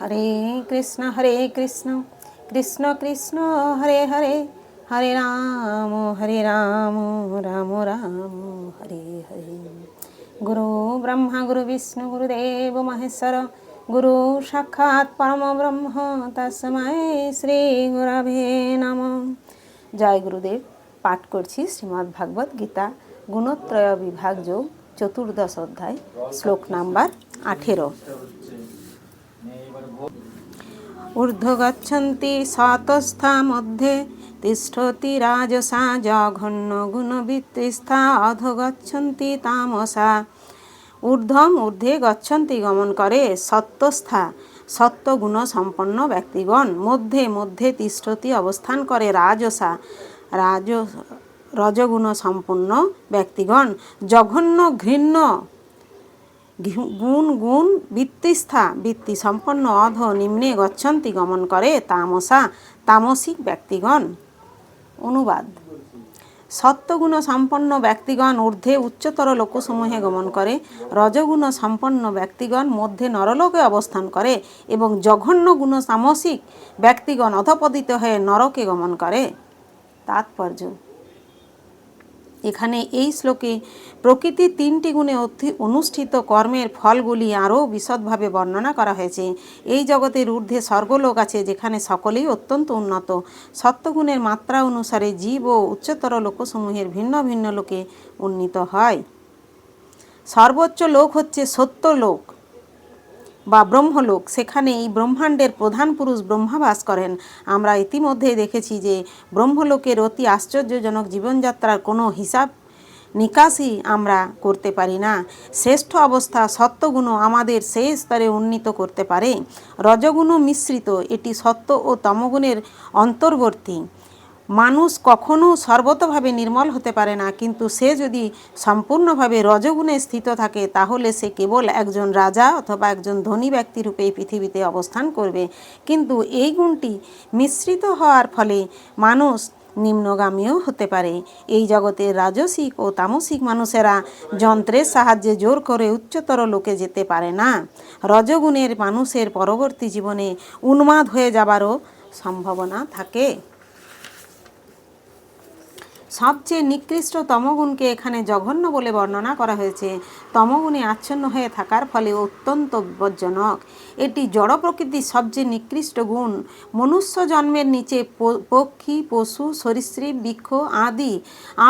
হরে কৃষ্ণ হরে কৃষ্ণ কৃষ্ণ কৃষ্ণ, হরে হরে হরে রাম হরে রাম রাম রাম, হরে হরে। গুরু ব্রহ্মা, গুরু বিষ্ণু গুরুদেব মহেশ্বর, গুরু সাক্ষাৎ পরম ব্রহ্ম তসময় শ্রী গুরবে নম। জয় গুরুদেব। পাঠ করছি শ্রীমদ্ ভাগবত গীতা, গুণত্রয় বিভাগ যোগ, চতুর্দশ অধ্যায়, শ্লোক নাম্বার আঠেরো। ঊর্ধ্ব গচ্ছন্তি শতস্থা মধ্যে তিষ্ঠতি রাজসা জঘন্য গুণবৃত্তিস্থা অধ গচ্ছন্তি তামসা। ঊর্ধ্বম ঊর্ধ্বে গচ্ছন্তি গমন করে সত্যস্থা সত্যগুণ সম্পন্ন ব্যক্তিগণ। মধ্যে মধ্যে তিষ্ঠতি অবস্থান করে রাজসা, রাজ রজগুণ সম্পন্ন ব্যক্তিগণ। জঘন্য ঘৃণ্য গুণ গুণ বৃত্তিস্থা, বৃত্তি সম্পন্ন অধ নিম্নে গচ্ছন্তি গমন করে তামসা, তামসিক ব্যক্তিগণ। অনুবাদ। সত্যগুণ সম্পন্ন ব্যক্তিগণ ঊর্ধ্বে উচ্চতর লোকসমূহে গমন করে, রজগুণ সম্পন্ন ব্যক্তিগণ মধ্যে নরলোকে অবস্থান করে এবং জঘন্য গুণ তামসিক ব্যক্তিগণ অধপতিত হয়ে নরকে গমন করে। তাৎপর্য। এখানে এই শ্লোকে প্রকৃতির তিনটি গুণে অনুষ্ঠিত কর্মের ফলগুলি আরও বিশদভাবে বর্ণনা করা হয়েছে। এই জগতের ঊর্ধ্বে স্বর্গলোক আছে, যেখানে সকলেই অত্যন্ত উন্নত। সত্যগুণের মাত্রা অনুসারে জীব ও উচ্চতর লোকসমূহের ভিন্ন ভিন্ন লোকে উন্নীত হয়। সর্বোচ্চ লোক হচ্ছে সত্য লোক বা ব্রহ্মলোক সেখানে এই ব্রহ্মাণ্ডের প্রধান পুরুষ ব্রহ্মা বাস করেন। আমরা ইতিমধ্যেই দেখেছি যে ব্রহ্মলোকের অতি আশ্চর্যজনক জীবনযাত্রার কোনো হিসাব নিকাশই আমরা করতে পারি না। শ্রেষ্ঠ অবস্থা সত্যগুণ আমাদের সেই স্তরে উন্নীত করতে পারে। রজগুণ মিশ্রিত, এটি সত্য ও তমগুণের অন্তর্বর্তী। মানুষ কখনো সর্বতভাবে নির্মল হতে পারে না, কিন্তু সে যদি সম্পূর্ণভাবে রজগুণে স্থিত থাকে, তাহলে সে কেবল একজন রাজা অথবা একজন ধনী ব্যক্তিরূপে এই পৃথিবীতে অবস্থান করবে। কিন্তু এই গুণটি মিশ্রিত হওয়ার ফলে মানুষ নিম্নগামীও হতে পারে। এই জগতের রাজসিক ও তামসিক মানুষেরা যন্ত্রের সাহায্যে জোর করে উচ্চতর লোকে যেতে পারে না। রজগুণের মানুষের পরবর্তী জীবনে উন্মাদ হয়ে যাবারও সম্ভাবনা থাকে। সবচেয়ে নিকৃষ্ট তমগুণকে এখানে জঘন্য বলে বর্ণনা করা হয়েছে। তমগুণে আচ্ছন্ন হয়ে থাকার ফলে অত্যন্ত বিপজ্জনক। এটি জড় প্রকৃতির সবচেয়ে নিকৃষ্ট গুণ। মনুষ্য জন্মের নিচে পক্ষী, পশু, সরীসৃপ, বৃক্ষ আদি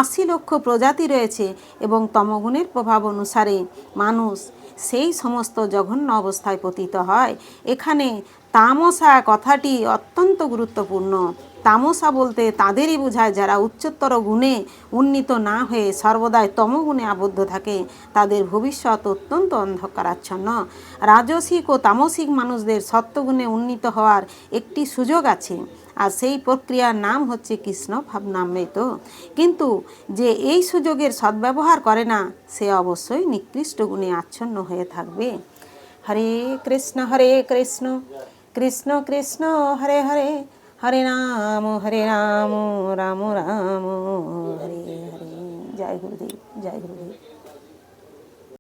আশি লক্ষ প্রজাতি রয়েছে এবং তমগুণের প্রভাব অনুসারে মানুষ সেই সমস্ত জঘন্য অবস্থায় পতিত হয়। এখানে তামসা কথাটি অত্যন্ত গুরুত্বপূর্ণ। তামসা বলতে তাদেরই বোঝায় যারা উচ্চতর গুণে উন্নীত না হয়ে সর্বদাই তমগুণে আবদ্ধ থাকে, তাদের ভবিষ্যৎ অত্যন্ত অন্ধকারাচ্ছন্ন। রাজসিক ও তামসিক মানুষদের সত্যগুণে উন্নীত হওয়ার একটি সুযোগ আছে। আর সেই প্রক্রিয়ার নাম হচ্ছে কৃষ্ণ ভাবনামৃত। কিন্তু যে এই সুযোগের সদ্ব্যবহার করে না, সে অবশ্যই নিকৃষ্ট গুণে আচ্ছন্ন হয়ে থাকবে। হরে কৃষ্ণ হরে কৃষ্ণ কৃষ্ণ কৃষ্ণ, হরে হরে হরে রাম হরে রাম রাম রাম, হরে হরে। জয় গুরুদেব জয় গুরুদেব।